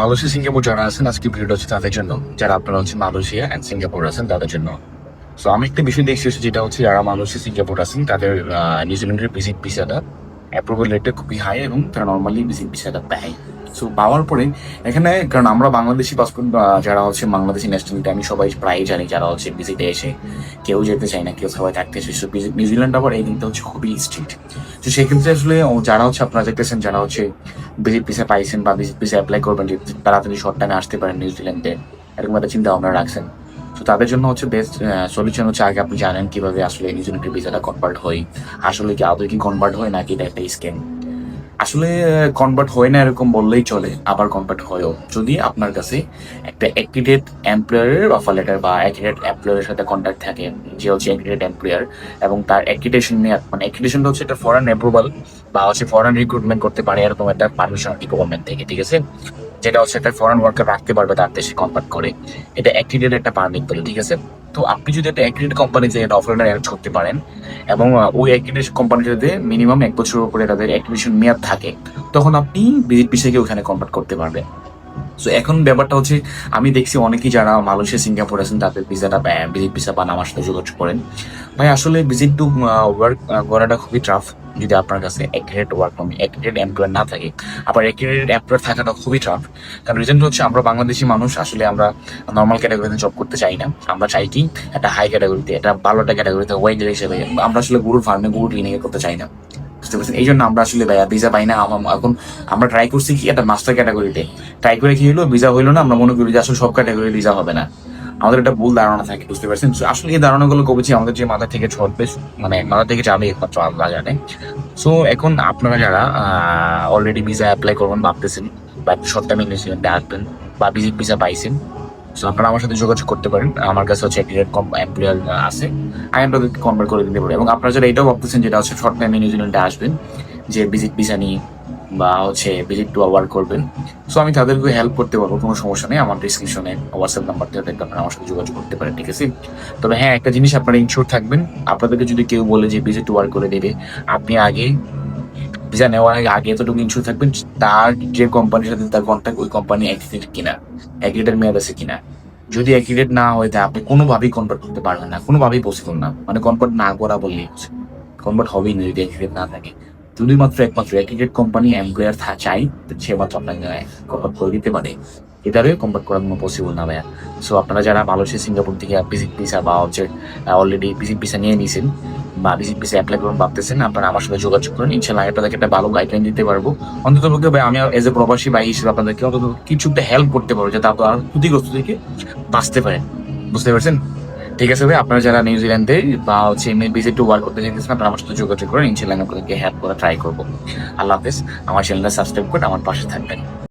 Malaysia, Singapore যারা আছেন, আজকে ভিডিওটা হচ্ছে তাদের জন্য। যারা আপনারা হচ্ছে মালয়েশিয়া অ্যান্ড সিঙ্গাপুর আছেন, তাদের জন্য। সো আমি একটা বিষয় দেখছি হচ্ছে যেটা হচ্ছে যারা মালয়েশিয়া, সিঙ্গাপুর আছেন, তাদের নিউজিল্যান্ডের ভিজিট ভিসাটা অ্যাপ্রুভাল রেটটা খুবই হাই এবং তারা নর্মালি ভিজিট ভিসাটা পায়। সো পাওয়ার পরে এখানে, কারণ আমরা বাংলাদেশি পাসপোর্ট যারা হচ্ছে বাংলাদেশি ন্যাশনালিটি আমি সবাই প্রায় জানি যারা হচ্ছে ভিজিটে এসে কেউ যেতে চায় না, কেউ সবাই থাকতে চায়। সো নিউজিল্যান্ড আবার এই দিনটা হচ্ছে খুবই স্ট্রিক্ট তো সেক্ষেত্রে আসলে যারা হচ্ছে আপনারা দেখতেছেন, যারা হচ্ছে ভিজিট ভিসা পাইছেন বা ভিজিট ভিসা অ্যাপ্লাই করবেন তাড়াতাড়ি শর্ট টাইমে আসতে পারেন নিউজিল্যান্ডে এরকম একটা চিন্তা ভাবনা রাখছেন। তো তাদের জন্য হচ্ছে বেস্ট সলিউশন হচ্ছে আগে আপনি জানেন কীভাবে আসলে নিউজিল্যান্ডের ভিসাটা কনভার্ট হয়। আসলে কি আদৌ কি কনভার্ট হয় নাকি এটা একটা স্ক্যাম আসলে কনভার্ট হয় না এরকম বললেই চলে, আবার কনভার্ট হয়ও। যদি আপনার কাছে একটা অ্যাক্রিডেট এমপ্লয়ারের অফার লেটার বা অ্যাক্রিডেট এমপ্লয়ারের সাথে কন্ট্যাক্ট থাকে, যে হচ্ছে অ্যাক্রিডেট এমপ্লয়ার এবং তার অ্যাক্রিডেশন নিয়ে মানে অ্যাক্রিডেশনটা হচ্ছে একটা ফরেন অ্যাপ্রুভাল বা হচ্ছে ফরেন রিক্রুটমেন্ট করতে পারে এরকম একটা পারমিশন গভর্নমেন্ট থেকে, ঠিক আছে? যেটা হচ্ছে একটা ফরেন ওয়ার্কার রাখতে পারবে, তার দেশে কনভার্ট করে। এটা অ্যাক্রিডেট একটা পারমিট বলে, ঠিক আছে? তো আপনি যদি একটা অ্যাক্রিডেট কোম্পানিতে এটা অফলাইনে অ্যারেঞ্জ করতে পারেন, এবং ওই অ্যাক্রিডেট কোম্পানিটাতে মিনিমাম এক বছরের উপরে তাদের অ্যাক্টিভেশন মেয়াদ থাকে, তখন আপনি ভিজিট বিষয়কে ওখানে কনভার্ট করতে পারবেন। সো এখন ব্যাপারটা হচ্ছে, আমি দেখছি অনেকেই যারা মালয়েশিয়া, সিঙ্গাপুর আছেন, তাদের ভিসাটা ভিজিট ভিসা পান, আমার সাথে যোগাযোগ করেন। ভাই, আসলে ভিজিট টু ওয়ার্ক করাটা খুবই টাফ যদি আপনার কাছে অ্যাক্রিডেট ওয়ার্ক অ্যাক্রিডেট এমপ্লয়ার না থাকে। আবার অ্যাক্রিডেট এমপ্লয়ার থাকাটা খুবই টাফ কারণ রিজন হচ্ছে, আমরা বাংলাদেশি মানুষ, আসলে আমরা নর্মাল ক্যাটাগরিতে জব করতে চাই না। আমরা চাই কি? একটা হাই ক্যাটাগরিতে একটা ভালো একটা ক্যাটাগরিতে ওয়েটার হিসেবে আমরা আসলে গরুর ফার্মে গরু ক্লিনিং করতে চাই না। বুঝতে পারছেন? এই জন্য আমরা আসলে ভাইয়া ভিসা পাই না। এখন আমরা ট্রাই করছি কি একটা মাস্টার ক্যাটাগরিতে ট্রাই করে কি হলো ভিসা হইল না, আমরা মনে করি যে আসলে সব ক্যাটাগরি ভিসা হবে না। আমাদের একটা ভুল ধারণা থাকে, বুঝতে পারছেন? আসলে এই ধারণাগুলো করেছি আমাদের যে মাথা থেকে ছড়বে মানে মাথা থেকে যাবে একমাত্র আল্লাহ জানে। সো এখন আপনারা যারা অলরেডি ভিসা অ্যাপ্লাই করবেন, ভাবতেছেন, বা শর্ট টাইম ইনভেস্টমেন্টে আসবেন বা ভিজিট ভিসা পাইছেন সো আপনারা আমার সাথে যোগাযোগ করতে পারেন। আমার কাছে হচ্ছে একটি এমপ্লয়ার আছে। আমি আপনাদেরকে কনভার্ট করে দিতে পারি। এবং আপনারা যারা এটাও ভাবতেছেন যেটা হচ্ছে শর্ট টাইমে নিউজিল্যান্ডে আসবেন, যে ভিজিট ভিসা নিয়ে বা হচ্ছে ভিজিট টু ওয়ার্ক করবেন। সো আমি তাদেরকে হেল্প করতে পারব, কোনো সমস্যা নেই। আমার ডিসক্রিপশনে হোয়াটসঅ্যাপ নাম্বার দেওয়া থাকবে আপনারা আমার সাথে যোগাযোগ করতে পারেন, ঠিক আছে? তবে হ্যাঁ একটা জিনিস আপনারা ইনশোর থাকবেন। আপনাদেরকে যদি কেউ বলে যে ভিজিট টু ওয়ার্ক করে দেবে, আপনি আগে ভিসা নেওয়ার আগে আগে এতটুকু ইনশোর থাকবেন তার যে কোম্পানির সাথে তার কন্ট্যাক্ট ওই কোম্পানি অ্যাক্রিডেট কিনা অ্যাগ্রিডেট মেয়াদ আছে কিনা। যদি অ্যাক্রিডেট না হয়, তাহলে আপনি কোনোভাবেই কনভার্ট করতে পারবেন না, কোনোভাবেই পসিবল না। মানে কনভার্ট না করা বললেই হচ্ছে। কনভার্ট হবেই না যদি অ্যাক্রিডেট না থাকে। যদি মাত্র একমাত্র অ্যাক্রিডেট কোম্পানি এমপ্লয়ার থা চাই সে মাত্র আপনাকে কনভার্ট করে দিতে পারে। এটারও কনভার্ট করা কোনো পসিবল না ভাইয়া। সো আপনারা যারা মালয়েশিয়া, সিঙ্গাপুর থেকে ভিজিট ভিসা বা হচ্ছে অলরেডি ভিজিট ভিসা নিয়ে নিয়েছেন বা ভিসা অ্যাপ্লাই করুন ভাবতেছেন আপনারা আমার সাথে যোগাযোগ করুন। ইনশাল্লাহ আপনাদেরকে একটা ভালো গাইডলাইন দিতে পারব। অন্তত পক্ষে আমি এজ এ প্রবাসী ভাই হিসেবে আপনাদেরকে অন্তত কিছু একটা হেল্প করতে পারব, যাতে ক্ষতিগ্রস্ত থেকে বাঁচতে পারেন। বুঝতে পারছেন? ঠিক আছে ভাই, আপনারা যারা নিউজিল্যান্ডে বা হচ্ছে এমনি ভিজিট টু ওয়ার্ক করতে চাইতেছেন, আপনারা আমার সাথে যোগাযোগ করেন। ইনশাল্লাহ আপনাদেরকে হেল্প ট্রাই করব। আল্লাহ হাফেজ, আমার চ্যানেলটা সাবস্ক্রাইব করে আমার পাশে থাকবেন।